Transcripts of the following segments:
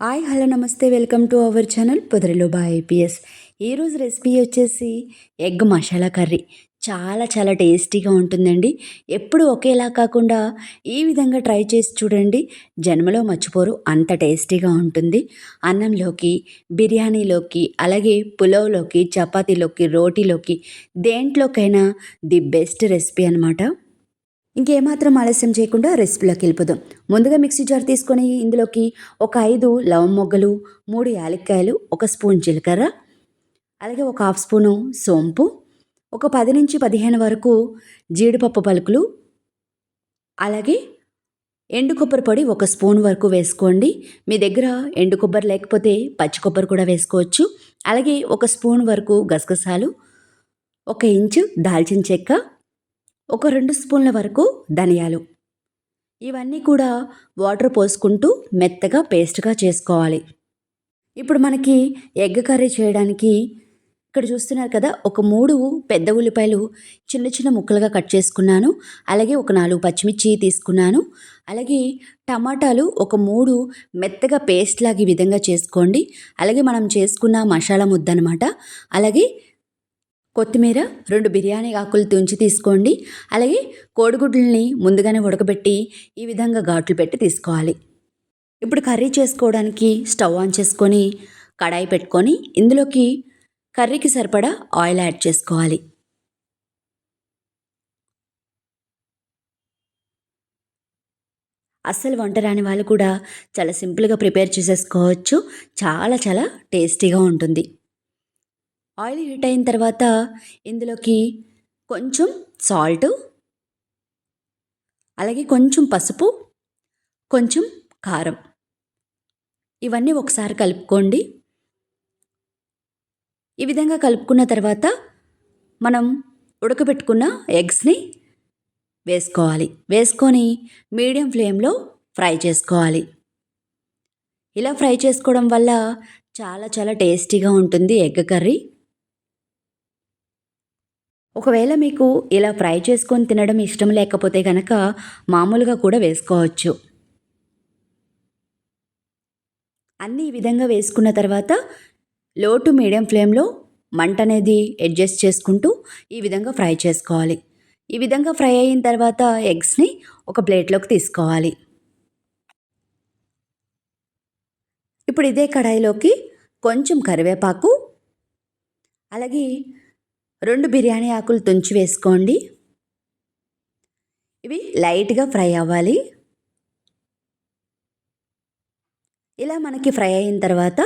Hi hello నమస్తే welcome to our channel పొదరిలో బా ఐపీఎస్. ఈరోజు రెసిపీ వచ్చేసి ఎగ్ మసాలా కర్రీ. చాలా చాలా టేస్టీగా ఉంటుందండి. ఎప్పుడు ఒకేలా కాకుండా ఈ విధంగా ట్రై చేసి చూడండి. జన్మలో మర్చిపోరు అంత టేస్టీగా ఉంటుంది. అన్నంలోకి బిర్యానీలోకి అలాగే పులావ్లోకి చపాతీలోకి రోటీలోకి దేంట్లోకైనా ది బెస్ట్ రెసిపీ అనమాట ఇంకేమాత్రం ఆలస్యం చేయకుండా రెసిపీలోకి వెళ్ళిపోదాం. ముందుగా మిక్సీ జార్ తీసుకొని ఇందులోకి ఒక ఐదు లవం మొగ్గలు మూడు యాలక్కాయలు ఒక స్పూన్ జీలకర్ర అలాగే ఒక హాఫ్ స్పూను సోంపు ఒక పది నుంచి పదిహేను వరకు జీడిపప్పు పలుకులు అలాగే ఎండు కొబ్బరి పొడి ఒక స్పూన్ వరకు వేసుకోండి. మీ దగ్గర ఎండు కొబ్బరి లేకపోతే పచ్చి కొబ్బరి కూడా వేసుకోవచ్చు. అలాగే ఒక స్పూన్ వరకు గసగసాలు ఒక ఇంచు దాల్చిన చెక్క ఒక రెండు స్పూన్ల వరకు ధనియాలు. ఇవన్నీ కూడా వాటర్ పోసుకుంటూ మెత్తగా పేస్ట్గా చేసుకోవాలి. ఇప్పుడు మనకి ఎగ్ కర్రీ చేయడానికి ఇక్కడ చూస్తున్నారు కదా ఒక మూడు పెద్ద ఉల్లిపాయలు చిన్న చిన్న ముక్కలుగా కట్ చేసుకున్నాను. అలాగే ఒక నాలుగు పచ్చిమిర్చి తీసుకున్నాను. అలాగే టమాటాలు ఒక మూడు మెత్తగా పేస్ట్ లాగా ఈ విధంగా చేసుకోండి. అలాగే మనం చేసుకున్న మసాలా ముద్ద అనమాట అలాగే కొత్తిమీర రెండు బిర్యానీ ఆకులు తుంచి తీసుకోండి. అలాగే కోడిగుడ్లని ముందుగానే ఉడకబెట్టి ఈ విధంగా ఘాట్లు పెట్టి తీసుకోవాలి. ఇప్పుడు కర్రీ చేసుకోవడానికి స్టవ్ ఆన్ చేసుకొని కడాయి పెట్టుకొని ఇందులోకి కర్రీకి సరిపడా ఆయిల్ యాడ్ చేసుకోవాలి. అస్సలు వంట రాని వాళ్ళు కూడా చాలా సింపుల్గా ప్రిపేర్ చేసేసుకోవచ్చు. చాలా చాలా టేస్టీగా ఉంటుంది. ఆయిల్ హీట్ అయిన తర్వాత ఇందులోకి కొంచెం సాల్ట్ అలాగే కొంచెం పసుపు కొంచెం కారం. ఇవన్నీ ఒకసారి కలుపుకోండి. ఈ విధంగా కలుపుకున్న తర్వాత మనం ఉడకబెట్టుకున్న ఎగ్స్ని వేసుకోవాలి. వేసుకొని మీడియం ఫ్లేమ్లో ఫ్రై చేసుకోవాలి. ఇలా ఫ్రై చేసుకోవడం వల్ల చాలా చాలా టేస్టీగా ఉంటుంది ఎగ్ కర్రీ. ఒకవేళ మీకు ఇలా ఫ్రై చేసుకొని తినడం ఇష్టం లేకపోతే కనుక మామూలుగా కూడా వేసుకోవచ్చు. అన్నీ ఈ విధంగా వేసుకున్న తర్వాత లో టు మీడియం ఫ్లేమ్లో మంట అనేది అడ్జస్ట్ చేసుకుంటూ ఈ విధంగా ఫ్రై చేసుకోవాలి. ఈ విధంగా ఫ్రై అయిన తర్వాత ఎగ్స్ని ఒక ప్లేట్లోకి తీసుకోవాలి. ఇప్పుడు ఇదే కడాయిలోకి కొంచెం కరివేపాకు అలాగే రెండు బిర్యానీ ఆకులు తుంచి వేసుకోండి. ఇవి లైట్గా ఫ్రై అవ్వాలి. ఇలా మనకి ఫ్రై అయిన తర్వాత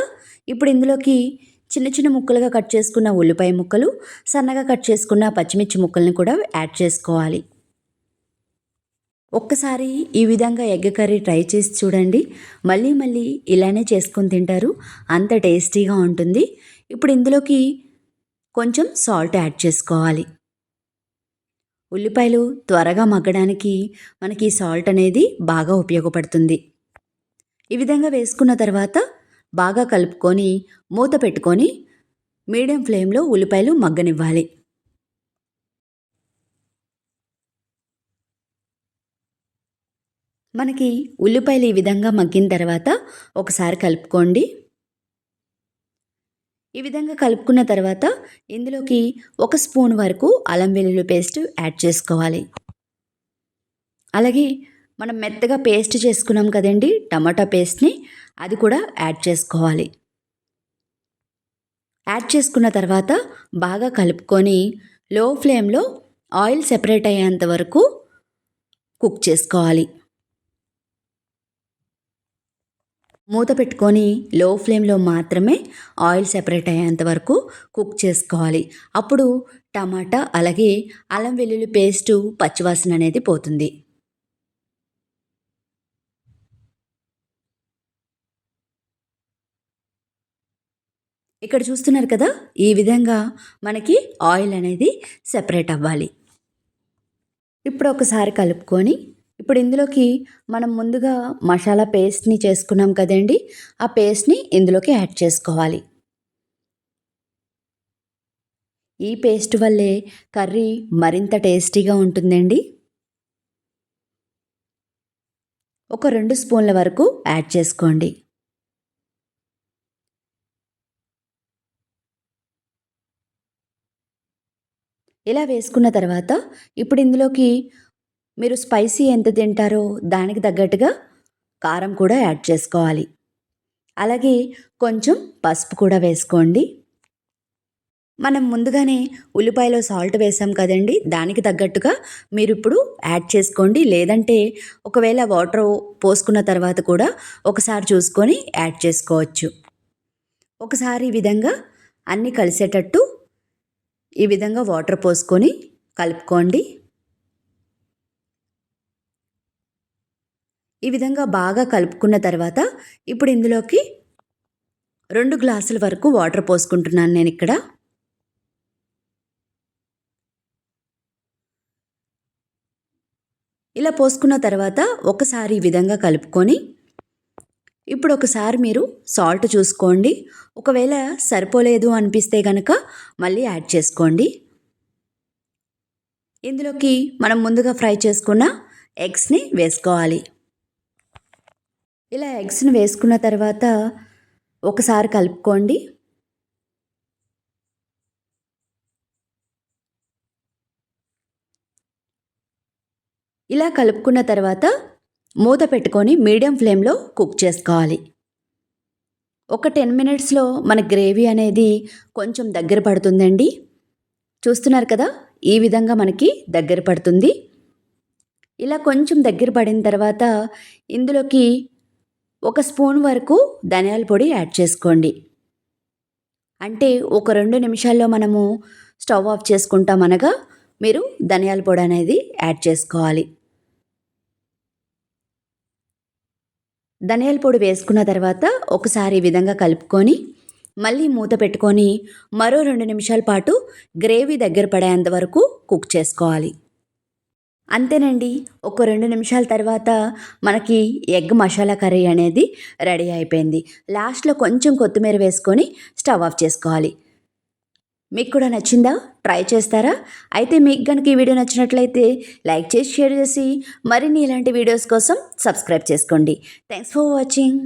ఇప్పుడు ఇందులోకి చిన్న చిన్న ముక్కలుగా కట్ చేసుకున్న ఉల్లిపాయ ముక్కలు సన్నగా కట్ చేసుకున్న పచ్చిమిర్చి ముక్కల్ని కూడా యాడ్ చేసుకోవాలి. ఒక్కసారి ఈ విధంగా ఎగ్ కర్రీ ట్రై చేసి చూడండి. మళ్ళీ మళ్ళీ ఇలానే చేసుకొని తింటారు. అంత టేస్టీగా ఉంటుంది. ఇప్పుడు ఇందులోకి కొంచెం సాల్ట్ యాడ్ చేసుకోవాలి. ఉల్లిపాయలు త్వరగా మగ్గడానికి మనకి సాల్ట్ అనేది బాగా ఉపయోగపడుతుంది. ఈ విధంగా వేసుకున్న తర్వాత బాగా కలుపుకొని మూత పెట్టుకొని మీడియం ఫ్లేమ్లో ఉల్లిపాయలు మగ్గనివ్వాలి. మనకి ఉల్లిపాయలు ఈ విధంగా మగ్గిన తర్వాత ఒకసారి కలుపుకోండి. ఈ విధంగా కలుపుకున్న తర్వాత ఇందులోకి ఒక స్పూన్ వరకు అల్లం వెల్లుల్లి పేస్ట్ యాడ్ చేసుకోవాలి. అలాగే మనం మెత్తగా పేస్ట్ చేసుకున్నాం కదండి టమాటా పేస్ట్ని అది కూడా యాడ్ చేసుకోవాలి. యాడ్ చేసుకున్న తర్వాత బాగా కలుపుకొని లో ఫ్లేమ్లో ఆయిల్ సెపరేట్ అయ్యేంత వరకు కుక్ చేసుకోవాలి. మూత పెట్టుకొని లో ఫ్లేమ్లో మాత్రమే ఆయిల్ సెపరేట్ అయ్యేంత వరకు కుక్ చేసుకోవాలి. అప్పుడు టమాటా అలాగే అల్లం వెల్లుల్లి పేస్టు పచ్చివాసన అనేది పోతుంది. ఇక్కడ చూస్తున్నారు కదా ఈ విధంగా మనకి ఆయిల్ అనేది సెపరేట్ అవ్వాలి. ఇప్పుడు ఒకసారి కలుపుకొని ఇప్పుడు ఇందులోకి మనం ముందుగా మసాలా పేస్ట్ని చేసుకున్నాం కదండి. ఆ పేస్ట్ని ఇందులోకి యాడ్ చేసుకోవాలి. ఈ పేస్ట్ వల్లే కర్రీ మరింత టేస్టీగా ఉంటుందండి. ఒక రెండు స్పూన్ల వరకు యాడ్ చేసుకోండి. ఇలా వేసుకున్న తర్వాత ఇప్పుడు ఇందులోకి మీరు స్పైసీ ఎంత తింటారో దానికి తగ్గట్టుగా కారం కూడా యాడ్ చేసుకోవాలి. అలాగే కొంచెం పసుపు కూడా వేసుకోండి. మనం ముందుగానే ఉల్లిపాయలో సాల్ట్ వేసాం కదండి దానికి తగ్గట్టుగా మీరు ఇప్పుడు యాడ్ చేసుకోండి. లేదంటే ఒకవేళ వాటర్ పోసుకున్న తర్వాత కూడా ఒకసారి చూసుకొని యాడ్ చేసుకోవచ్చు. ఒకసారి ఈ విధంగా అన్నీ కలిసేటట్టు ఈ విధంగా వాటర్ పోసుకొని కలుపుకోండి. ఈ విధంగా బాగా కలుపుకున్న తర్వాత ఇప్పుడు ఇందులోకి రెండు గ్లాసుల వరకు వాటర్ పోసుకుంటున్నాను నేను ఇక్కడ. ఇలా పోసుకున్న తర్వాత ఒకసారి ఈ విధంగా కలుపుకొని ఇప్పుడు ఒకసారి మీరు సాల్ట్ చూసుకోండి. ఒకవేళ సరిపోలేదు అనిపిస్తే కనుక మళ్ళీ యాడ్ చేసుకోండి. ఇందులోకి మనం ముందుగా ఫ్రై చేసుకున్న ఎగ్స్ని వేసుకోవాలి. ఇలా ఎగ్స్ని వేసుకున్న తర్వాత ఒకసారి కలుపుకోండి. ఇలా కలుపుకున్న తర్వాత మూత పెట్టుకొని మీడియం ఫ్లేమ్లో కుక్ చేసుకోవాలి. ఒక టెన్ మినిట్స్లో మన గ్రేవీ అనేది కొంచెం దగ్గర పడుతుందండి. చూస్తున్నారు కదా ఈ విధంగా మనకి దగ్గర పడుతుంది. ఇలా కొంచెం దగ్గర పడిన తర్వాత ఇందులోకి ఒక స్పూన్ వరకు ధనియాల పొడి యాడ్ చేసుకోండి. అంటే ఒక రెండు నిమిషాల్లో మనము స్టవ్ ఆఫ్ చేసుకుంటాం అనగా మీరు ధనియాల పొడి అనేది యాడ్ చేసుకోవాలి. ధనియాల పొడి వేసుకున్న తర్వాత ఒకసారి ఈ విధంగా కలుపుకొని మళ్ళీ మూత పెట్టుకొని మరో రెండు నిమిషాల పాటు గ్రేవీ దగ్గర పడేంత వరకు కుక్ చేసుకోవాలి. అంతేనండి. ఒక రెండు నిమిషాల తర్వాత మనకి ఎగ్ మసాలా కర్రీ అనేది రెడీ అయిపోయింది. లాస్ట్లో కొంచెం కొత్తిమీర వేసుకొని స్టవ్ ఆఫ్ చేసుకోవాలి. మీకు కూడా నచ్చిందా? ట్రై చేస్తారా? అయితే మీకు కనుక ఈ వీడియో నచ్చినట్లయితే లైక్ చేసి షేర్ చేసి మరిన్ని ఇలాంటి వీడియోస్ కోసం సబ్స్క్రైబ్ చేసుకోండి. Thanks for watching.